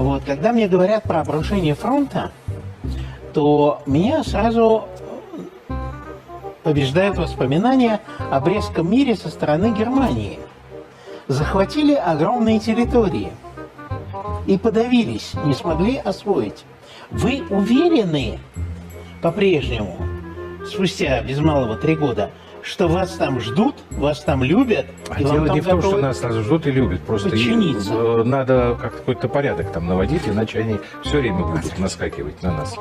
Вот, когда мне говорят про обрушение фронта, то меня сразу э, побеждают воспоминания о Брестском мире со стороны Германии. Захватили огромные территории и подавились, не смогли освоить. Вы уверены по-прежнему, спустя без малого три года, что вас там ждут, вас там любят, А дело не в том, что нас сразу ждут и любят. Просто подчиниться. э, надо как какой-то порядок там наводить, иначе они все время будут наскакивать на нас.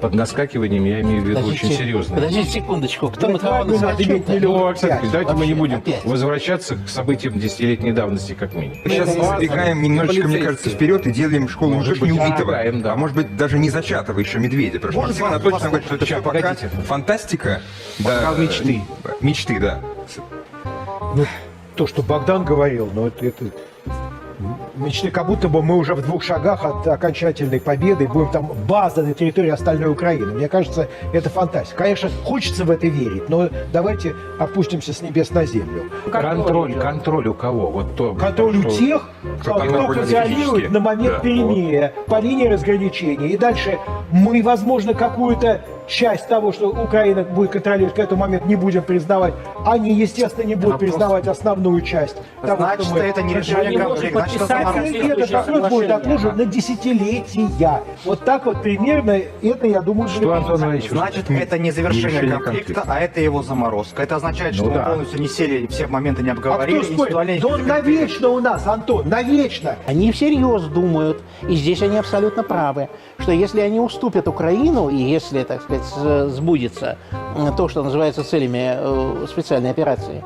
Под наскакиванием я имею в виду очень Подождите, серьезно. Подождите секундочку, кто на кого Ладно, надо назначен? иметь миллион. Ну, давайте мы не будем опять. возвращаться к событиям десятилетней давности, как минимум. Мы сейчас забегаем немножечко, мне кажется, вперед и делаем школу Может уже не убитого, да. а может быть даже не зачатого еще медведя. Потому что Анатольевич нам говорит, что это пока погодите. фантастика. Пока мечты. Мечты, да. Ну, то, что Богдан говорил, ну, это, это мечты, как будто бы мы уже в двух шагах от окончательной победы, будем там база на территории остальной Украины. Мне кажется, это фантастика. Конечно, хочется в это верить, но давайте опустимся с небес на землю. Контроль, контроль у кого? Вот то, Контроль у что- тех, кто кто, контроль контролирует на момент Да, перемирия, по линии разграничения. И дальше мы, возможно, какую-то часть того, что Украина будет контролировать к этому моменту, не будем признавать. Они, естественно, не будут признавать основную часть. того, Значит, что мы это не решение конфликта, значит, этот вопрос будет отложен на десятилетия. Вот так вот примерно это, я думаю, Что. Антон Иванович, Значит, это не завершение решение конфликта, конфликта. а это его заморозка. Это означает, что Ну мы да. полностью не сели, все моменты не А обговорили, кто спорит? интеллектуально Да он не навечно у нас, Антон, навечно. Они всерьез думают, и здесь они абсолютно правы, что если они уступят Украину, и если, так сказать, с- сбудется то, что называется целями э, специальной операции,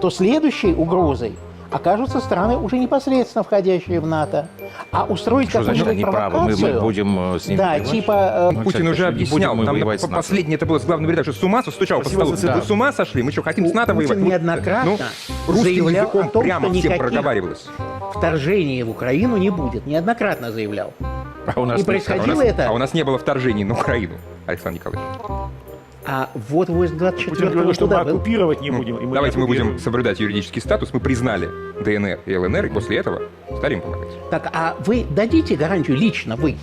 то следующей угрозой окажутся страны, уже непосредственно входящие в НАТО. А устроить Что значит какую-нибудь они правы? Мы, мы провокацию... будем э, с ними Да, воевать? типа... э, Ну, Путин кстати, уже не объяснял, будем мы там последнее это было с главным редактором, что с ума стучал по столу. Да. Вы с ума сошли? Мы что, хотим с НАТО Путин воевать? Неоднократно ну, русским заявлял языком о том, прямо что всем проговаривалось. вторжения в Украину не будет. Неоднократно заявлял. А у нас И нет происходило А у нас- это... А у нас не было вторжений на Украину, Александр Николаевич. А вот войск 24 Путин говорил, что мы оккупировать не Ну, будем. и мы Давайте не мы будем соблюдать юридический статус. Мы признали ДНР и ЛНР, и после этого стали им помогать. Так, а вы дадите гарантию, лично вы,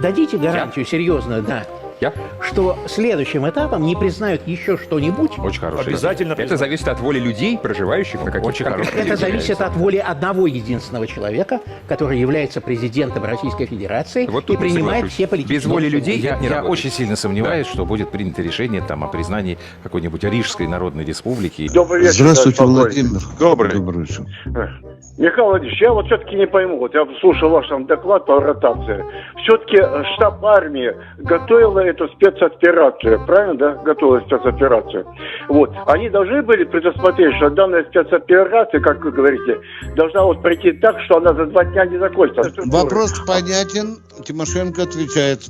дадите гарантию серьезную, да, Я? что следующим этапом не признают еще что-нибудь? Очень хороший. Обязательно. Это зависит от воли людей, проживающих на каких-то Очень хорошо. Это зависит от воли одного единственного человека, который является президентом Российской Федерации Вот и принимает все политические Без воли людей Я, я работает. очень сильно сомневаюсь, что будет принято решение там, о признании какой-нибудь Рижской Народной Республики. Добрый вечер. Здравствуйте, Владимир. Добрый. Добрый вечер. полковник. Михаил Владимирович, я вот все-таки не пойму, вот я слушал ваш там доклад по ротации. Все-таки штаб армии готовила эту спецоперацию, правильно, да? Готовила спецоперацию. Вот. Они должны были предусмотреть, что данная спецоперация, как вы говорите, должна вот пройти так, что она за два дня не закончится. Вопрос понятен. Тимошенко отвечает.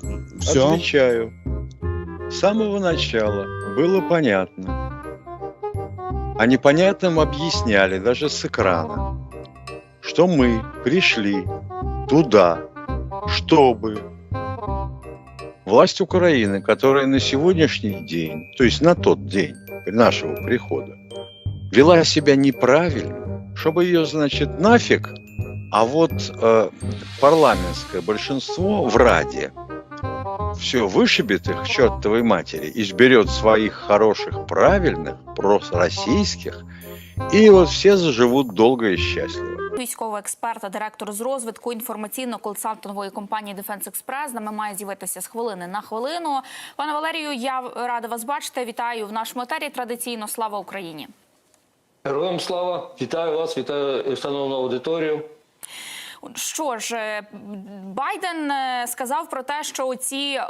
Все. Отвечаю. С самого начала было понятно. А непонятным объясняли даже с экрана, что мы пришли туда, чтобы власть Украины, которая на сегодняшний день, то есть на тот день нашего прихода, вела себя неправильно, чтобы ее, значит, нафиг, а вот э, парламентское большинство в Раде все вышибет их к чертовой матери и сберет своих хороших, правильных, пророссийских, и вот все заживут долго и счастливо. Військовий експерт, директор з розвитку інформаційно-консалтингової компанії Дефенс Експрес з нами має з'явитися з хвилини на хвилину. Пане Валерію, я рада вас бачити. Вітаю в нашому етері. Традиційно слава Україні. Героям слава! Вітаю вас, вітаю шановну аудиторію. Що ж, е, Байден е, сказав про те, що ці е,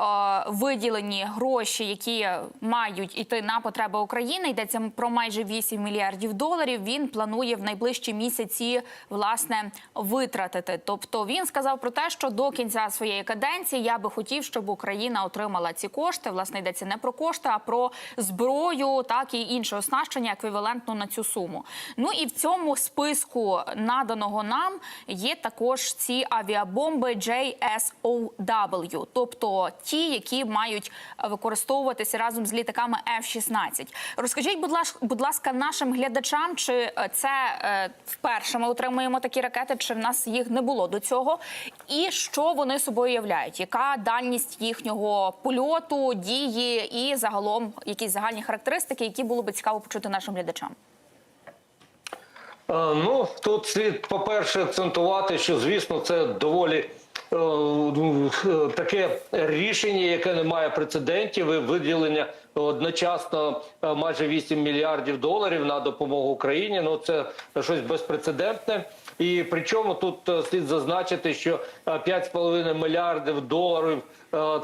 виділені гроші, які мають іти на потреби України, йдеться про майже 8 мільярдів доларів. Він планує в найближчі місяці власне витратити. Тобто він сказав про те, що до кінця своєї каденції я би хотів, щоб Україна отримала ці кошти. Власне йдеться не про кошти, а про зброю, так і інше оснащення еквівалентно на цю суму. Ну і в цьому списку наданого нам є також також ці авіабомби JSOW, тобто ті, які мають е, використовуватися разом з літаками F-16. Розкажіть, будь ласка, будь ласка, нашим глядачам, чи е, це е, вперше ми отримуємо такі ракети, чи в нас їх не було до цього, і що вони собою являють? Яка дальність їхнього польоту, дії і загалом якісь загальні характеристики, які було би цікаво почути нашим глядачам? Е, Ну, тут слід, по-перше, акцентувати, що, звісно, це доволі е, е, таке рішення, яке не має прецедентів, і виділення одночасно майже 8 мільярдів доларів на допомогу Україні. Ну, це щось безпрецедентне. І причому тут слід зазначити, що е, 5,5 мільярдів доларів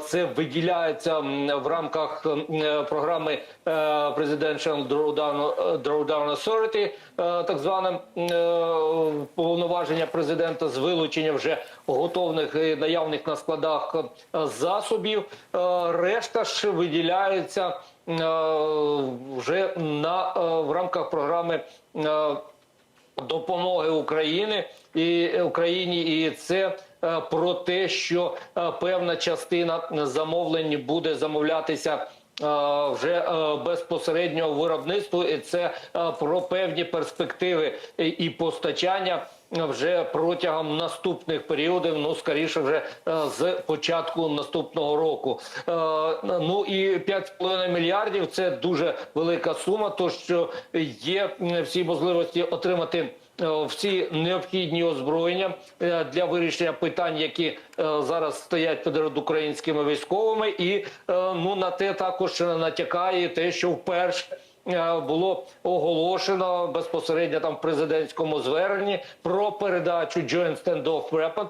це виділяється в рамках е, програми е, Presidential Drawdown, е, Drawdown Authority, е, так зване е, повноваження президента з вилучення вже готовних і наявних на складах е, засобів. Е, Решта ж виділяється е, вже на е, в рамках програми. Е, допомоги України і Україні, і це е, про те, що е, певна частина замовлень буде замовлятися. е, Вже е, безпосереднього виробництва, і це е, про певні перспективи і постачання вже протягом наступних періодів. Ну скоріше, вже е, з початку наступного року. Е, Ну і 5,5 мільярдів це дуже велика сума. То що є всі можливості отримати е, всі необхідні озброєння для вирішення питань, які зараз стоять перед українськими військовими, і ну на те також натякає те, що вперше. Е, Було оголошено безпосередньо там в президентському зверненні про передачу Joint Standoff Weapon, е,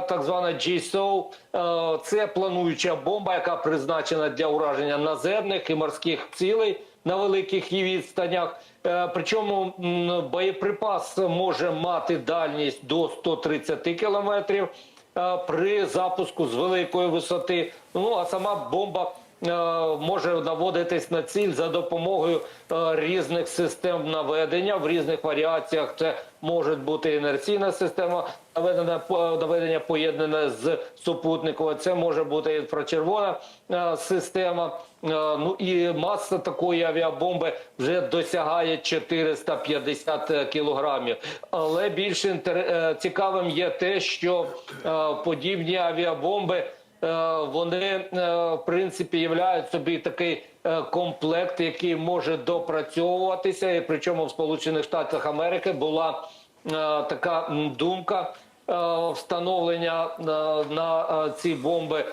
так звана GSO. Е, Це плануюча бомба, яка призначена для ураження наземних і морських цілей на великих її відстанях. Причому боєприпас може мати дальність до 130 кілометрів при запуску з великої висоти. Ну а сама бомба може наводитись на ціль за допомогою е, різних систем наведення в різних варіаціях. Це може бути інерційна система наведення, по- наведення поєднана з супутниковою. Це може бути інфрачервона е, система. Е, Ну і маса такої авіабомби вже досягає 450 кілограмів. Але більш інтер... е, цікавим є те, що е, подібні авіабомби. Е, Вони е, в принципі являють собі такий е, комплект, який може допрацьовуватися, і причому в Сполучених Штатах Америки була така думка встановлення на ці бомби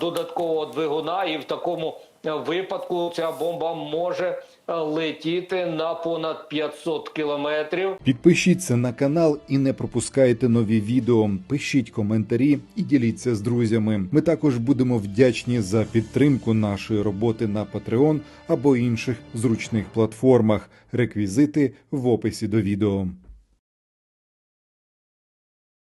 додаткового двигуна, і в такому випадку ця бомба може е, летіти на понад 500 кілометрів. Підпишіться на канал і не пропускайте нові відео. Пишіть коментарі і діліться з друзями. Ми також будемо вдячні за підтримку нашої роботи на Patreon або інших зручних платформах. Реквізити в описі до відео.